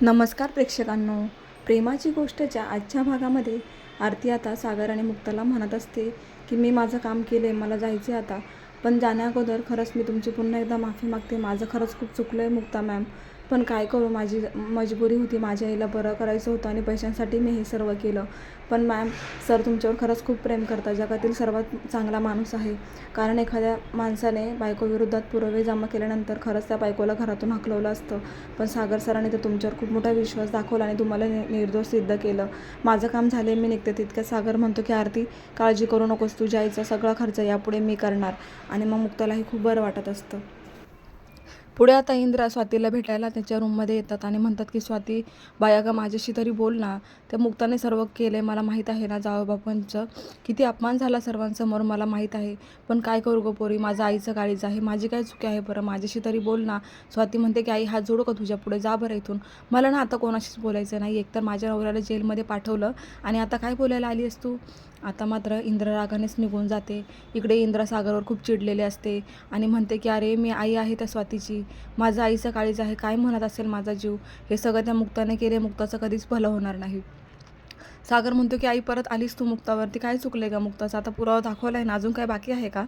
नमस्कार प्रेक्षकांनो. प्रेमाची गोष्टच्या आजच्या भागामध्ये आरती आता सागर आणि मुक्ताला म्हणत असते की मी माझं काम केलं आहे मला जायचे आता. पण जाण्याअगोदर खरंच मी तुमची पुन्हा एकदा माफी मागते. माझं खरंच खूप चुकलं आहे मुक्ता मॅम. पण काय करू माझी मजबुरी होती माझ्या आईला बरं करायचं होतं आणि पैशांसाठी मी हे सर्व केलं. पण मॅम सर तुमच्यावर खरंच खूप प्रेम करतात. जगातील सर्वात चांगला माणूस आहे. कारण एखाद्या माणसाने बायकोविरोधात पुरावे जमा केल्यानंतर खरंच त्या बायकोला घरातून हकलवलं असतं. पण सागर सरांनी तर तुमच्यावर खूप मोठा विश्वास दाखवला आणि तुम्हाला नि निर्दोष सिद्ध केलं. माझं काम झाले मी निघते तितक्यात सागर म्हणतो की आरती काळजी करू नकोस तुझ्या आईचा सगळा खर्च यापुढे मी करणार. आणि मग मुक्तालाही खूप बरं वाटत असतं. पुढे आता इंद्रा स्वातीला भेटायला त्याच्या रूममध्ये येतात आणि म्हणतात की स्वाती बाया का माझ्याशी तरी बोल ना. त्या मुक्ताने सर्व केलं मला माहीत आहे ना जावबापांचं किती अपमान झाला सर्वांसमोर मला माहीत आहे. पण काय करू गं पोरी? माझं आईचं काळीच आहे. माझी काय चुकी आहे बरं? माझ्याशी तरी बोल ना. स्वाती म्हणते की आई हात जोडू का तुझ्या पुढे? जा बरं इथून. मला ना आता कोणाशीच बोलायचं नाही. एकतर माझ्या नवऱ्याला जेलमध्ये पाठवलं आणि आता काय बोलायला आली आहेस तू? आता मात्र इंद्र रागानेच निघून जाते. इकडे इंद्रा सागरवर खूप चिडलेले असते आणि म्हणते की अरे मी आई आहे त्या स्वातीची. माझं आईचं काळीज आहे काय म्हणत असेल माझा जीव हे सगळं त्या मुक्ताने केले मुक्ताचं कधीच भलं होणार नाही. सागर म्हणतो की आई परत आलीस तू मुक्तावरती काय चुकले का मुक्ताचा? आता पुरावा दाखवला आहे ना अजून काय बाकी आहे का?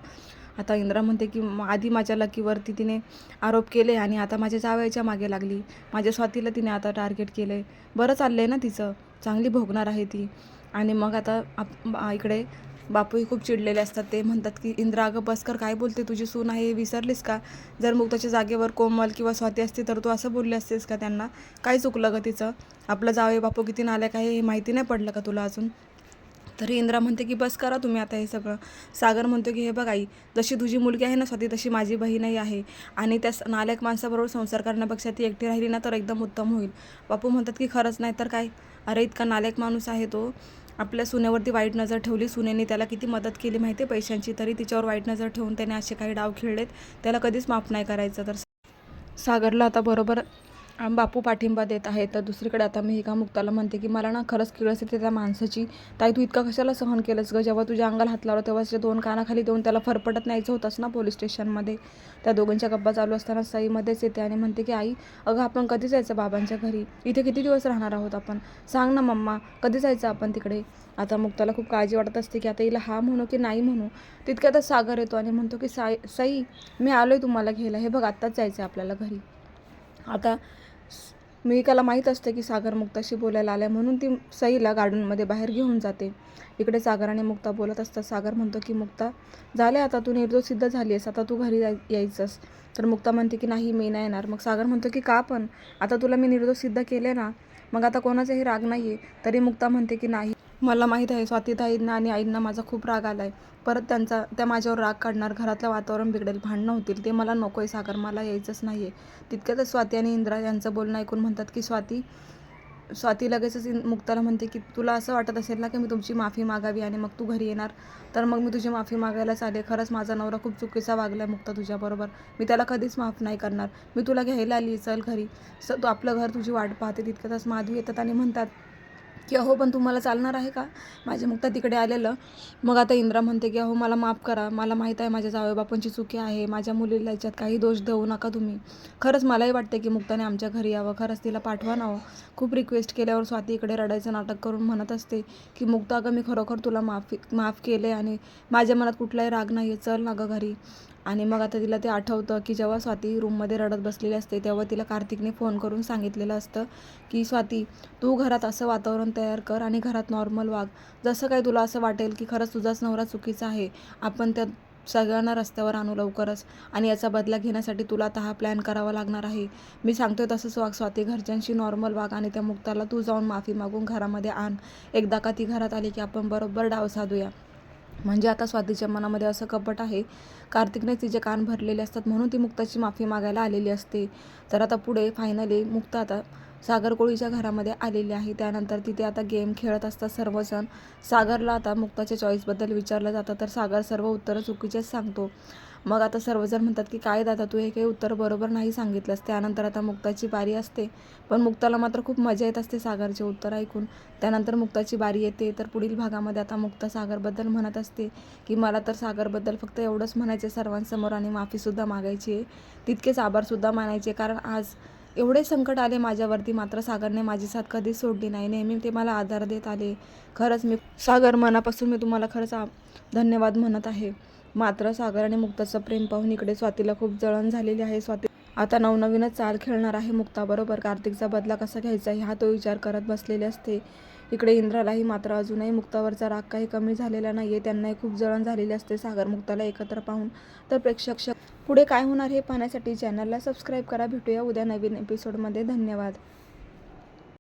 आता इंद्रा म्हणते की आधी माझ्या लकीवरती तिने आरोप केले आणि आता माझ्या जावयाच्या मागे लागली. माझ्या स्वातीला तिने आता टार्गेट केलं आहे बरं चाललं आहे ना तिचं. चांगली भोगणार आहे ती. आणि मग आता आप इकडे बापूही खूप चिडलेले असतात. ते म्हणतात की इंद्रा अगं बसकर काय बोलते? तुझी सून आहे हे विसरलीस का? जर मुक्ताच्या जागेवर कोमल किंवा स्वाती असते तर तू असं बोलली असतेस का त्यांना? काय चुकलं का तिचं? आपलं जावे बापू किती नालायक आहे हे माहिती नाही पडलं का तुला अजून? तरी इंद्रा म्हणते की बस करा तुम्ही आता हे सगळं. सागर म्हणतो की हे बघ आई जशी तुझी मुलगी आहे ना स्वाती तशी माझी बहीणही आहे. आणि त्या नालायक माणसाबरोबर संसार करण्यापेक्षा ती एकटी राहिली ना तर एकदम उत्तम होईल. बापू म्हणतात की खरंच नाही तर काय? अरे इतका नालायक माणूस आहे तो. आपल्या सुनेवरती वाईट नजर ठेवली. सुनेने त्याला किती मदत केली माहिती आहे पैशांची? तरी तिच्यावर वाईट नजर ठेवून त्याने असे काही डाव खेळलेत. त्याला कधीच माफ नाही करायचं. तर सागरला आता बरोबर बापू पाठिंबा देत आहे तर दुसरीकडे आता मी एका मुक्ताला म्हणते की मला ना खरंच किळस येते त्या माणसाची. ताई तू इतका कशाला सहन केलंस ग? जेव्हा तुझ्या अंगाला हात लावला तेव्हा त्याच्या दोन कानाखाली देऊन त्याला फरफटत न्यायचं होतंस ना पोलीस स्टेशनमध्ये त्या दोघांच्या गप्पा चालू असताना साईमध्येच येते आणि म्हणते की आई अगं आपण कधी जायचं बाबांच्या घरी? इथे किती दिवस राहणार आहोत आपण? सांग ना मम्मा कधी जायचं आपण तिकडे आता मुक्ताला खूप काळजी वाटत असते की आता हिला हा म्हणू की नाही म्हणू? तितक्यातच सागर येतो आणि म्हणतो की साई सई मी आलो आहे तुम्हाला घ्यायला. हे बघ आत्ताच जायचं आहे आपल्याला घरी. आता स- माहीत असते की सागर मुक्ताशी बोलायला आल्या म्हणून ती सईला गार्डनमध्ये बाहेर घेऊन जाते. इकडे सागर आणि मुक्ता बोलत असतात. सागर म्हणतो की मुक्ता झाले आता. तू निर्दोष सिद्ध झाली आहेस आता तू घरी जाय यायचंस. तर मुक्ता म्हणते की नाही मी नाही येणार. मग सागर म्हणतो की का पण? आता तुला मी निर्दोष सिद्ध केले ना मग आता कोणाचाही राग नाही आहे तरी मुक्ता म्हणते की नाही मला माहीत आहे स्वातीताईंना आणि आईंना माझा खूप राग आला आहे परत त्यांचा त्या माझ्यावर राग काढणार घरातलं वातावरण बिघडेल भांडणं होतील ते मला नको आहे सागर मला यायचंच नाही आहे तितक्यातच स्वाती आणि इंद्रा यांचं बोलणं ऐकून म्हणतात की स्वाती स्वाती लगेचच मुक्ताला म्हणते की तुला असं वाटत असेल ना की मी तुमची माफी मागावी आणि मग तू घरी येणार तर मग मी तुझी माफी मागायलाच आले खरंच माझा नवरा खूप चुकीचा वागला आहे मुक्ता तुझ्याबरोबर. मी त्याला कधीच माफ नाही करणार. मी तुला घ्यायला आली चल घरी. स तू आपलं घर तुझी वाट पाहते तितक्यातच माधवी येतात आणि म्हणतात की अहो पण तुम्हाला चालणार आहे का? माझे मुक्ता तिकडे आलेलं. मग आता इंद्रा म्हणते की अहो मला माफ करा. मला माहीत आहे माझ्या जावेबापांची चुकी आहे. माझ्या मुलीला याच्यात काही दोष देऊ नका तुम्ही. खरंच मलाही वाटते की मुक्ताने आमच्या घरी यावं. खरंच तिला पाठवा ना हो खूप रिक्वेस्ट केल्यावर स्वाती इकडे रडायचं नाटक करून म्हणत असते की मुक्ता अगं मी खरोखर तुला माफी माफ केले आणि माझ्या मनात कुठलाही राग नाही आहे चल ना गं घरी. आणि मग आता तिला ते आठवतं की जेव्हा स्वाती रूममध्ये रडत बसलेली असते तेव्हा तिला कार्तिकने फोन करून सांगितलेलं असतं की स्वाती तू घरात असं वातावरण तयार कर आणि घरात नॉर्मल वाग. जसं काही तुला असं वाटेल की खरंच तुझाच नवरा चुकीचा आहे आपण त्या सगळ्यांना रस्त्यावर आणू लवकरच. आणि याचा बदला घेण्यासाठी तुला आता हा प्लॅन करावा लागणार आहे. मी सांगतोय तसंच वाग स्वाती. घरच्यांशी नॉर्मल वाग आणि त्या मुक्ताला तू जाऊन माफी मागून घरामध्ये आण. एकदा का ती घरात आली की आपण बरोबर डाव साधूया. म्हणजे आता स्वातीच्या मनामध्ये असं कपट आहे. कार्तिकने तिचे कान भरलेले असतात म्हणून ती मुक्ताची माफी मागायला आलेली असते. तर आता पुढे फायनली मुक्ता आता सागर कोळीच्या घरामध्ये आलेली आहे. त्यानंतर तिथे आता गेम खेळत असतात सर्वजण. सागरला आता मुक्ताच्या चॉईसबद्दल विचारलं जातं तर सागर सर्व उत्तरं चुकीचेच सांगतो. मग आता सर्वजण म्हणतात की काय दादा तू हे काही उत्तर बरोबर नाही सांगितलंस. त्यानंतर आता मुक्ताची बारी असते. पण मुक्ताला मात्र खूप मजा येत असते सागरचे उत्तर ऐकून. त्यानंतर मुक्ताची बारी येते. तर पुढील भागामध्ये आता मुक्ता सागरबद्दल म्हणत असते की मला तर सागरबद्दल फक्त एवढंच म्हणायचे सर्वांसमोर आणि माफीसुद्धा मागायची आहे. तितकेच आभारसुद्धा मानायचे. कारण आज एवढे संकट आले माझ्यावरती. मात्र सागरने माझी साथ कधीच सोडली नाही. नेहमी ते मला आधार देत आले. खरंच मी सागर मनापासून मी तुम्हाला खरंच आ- धन्यवाद म्हणत आहे. मात्र सागर आणि मुक्ताचं प्रेम पाहून इकडे स्वातीला खूप जळण झालेली आहे. स्वाती आता नवनवीनच चाल खेळणार आहे मुक्ताबरोबर कार्तिकचा बदला कसा घ्यायचा ह्या तो विचार करत बसलेले असते. इकडे इंद्रालाही मात्र अजूनही मुक्तावरचा राग काही कमी झालेला नाही आहे त्यांनाही खूप जळण झालेली असते. सागर मुक्ताला एकत्र पाहून तर प्रेक्षक पुढे काय होणार हे पाहण्यासाठी चॅनलला सबस्क्राईब करा. भेटूया उद्या नवीन एपिसोडमध्ये धन्यवाद.